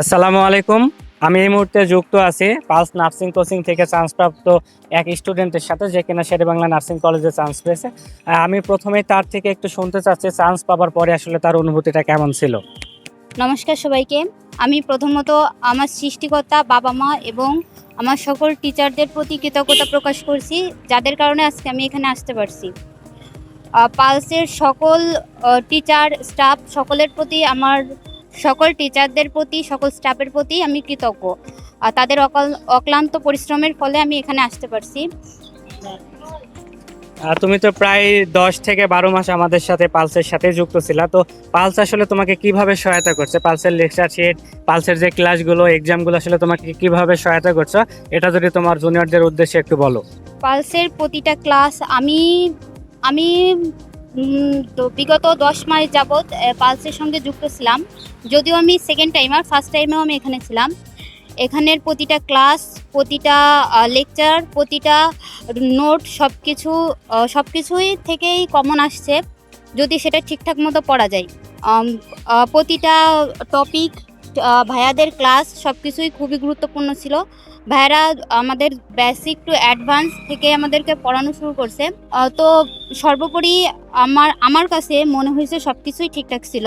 আসসালামু আলাইকুম। আমি এই মুহূর্তে যুক্ত আছি পালস নার্সিং কোচিং থেকে চান্সপ্রাপ্ত এক স্টুডেন্টের সাথে যে কিনা বাংলা নার্সিং কলেজে চান্স পেয়েছে। আমি প্রথমে তার থেকে একটু শুনতে চাচ্ছি, চান্স পাওয়ার পরে আসলে তার অনুভূতিটা কেমন ছিল? নমস্কার সবাইকে। আমি প্রথমত আমার সৃষ্টিকর্তা, বাবা মা এবং আমার সকল টিচারদের প্রতি কৃতজ্ঞতা প্রকাশ করছি, যাদের কারণে আজকে আমি এখানে আসতে পারছি। পালসের সকল টিচার স্টাফ সকলের প্রতি আমার সকল টিচারদের প্রতি সকল স্টাফের প্রতি আমি কৃতজ্ঞ। আর তাদের অকাল অক্লান্ত পরিশ্রমের ফলে আমি এখানে আসতে পারছি। তুমি তো প্রায় দশ থেকে বারো মাস আমাদের সাথে পালসের সাথে যুক্ত ছিলা। তো পালস আসলে তোমাকে কীভাবে সহায়তা করছে? পালসের লেকচার শিট পালসের যে ক্লাসগুলো এক্সামগুলো আসলে তোমাকে কীভাবে সহায়তা করছে? এটা যদি তোমার জুনিয়রদের উদ্দেশ্যে একটু বলো। পালসের প্রতিটা ক্লাস আমি আমি তো বিগত দশ মাস যাবৎ পালসের সঙ্গে যুক্ত ছিলাম। যদিও আমি সেকেন্ড টাইমার ফার্স্ট টাইমেও আমি এখানে ছিলাম। এখানের প্রতিটা ক্লাস প্রতিটা লেকচার প্রতিটা নোট সব কিছু সব কিছুই থেকেই কমন আসছে। যদি সেটা ঠিকঠাক মতো পড়া যায়। প্রতিটা টপিক ভাইয়াদের ক্লাস সব কিছুই খুবই গুরুত্বপূর্ণ ছিল। ভাইয়ারা আমাদের বেসিক টু অ্যাডভান্স থেকে আমাদেরকে পড়ানো শুরু করছে। তো সর্বোপরি আমার আমার কাছে মনে হয়েছে সব কিছুই ঠিকঠাক ছিল।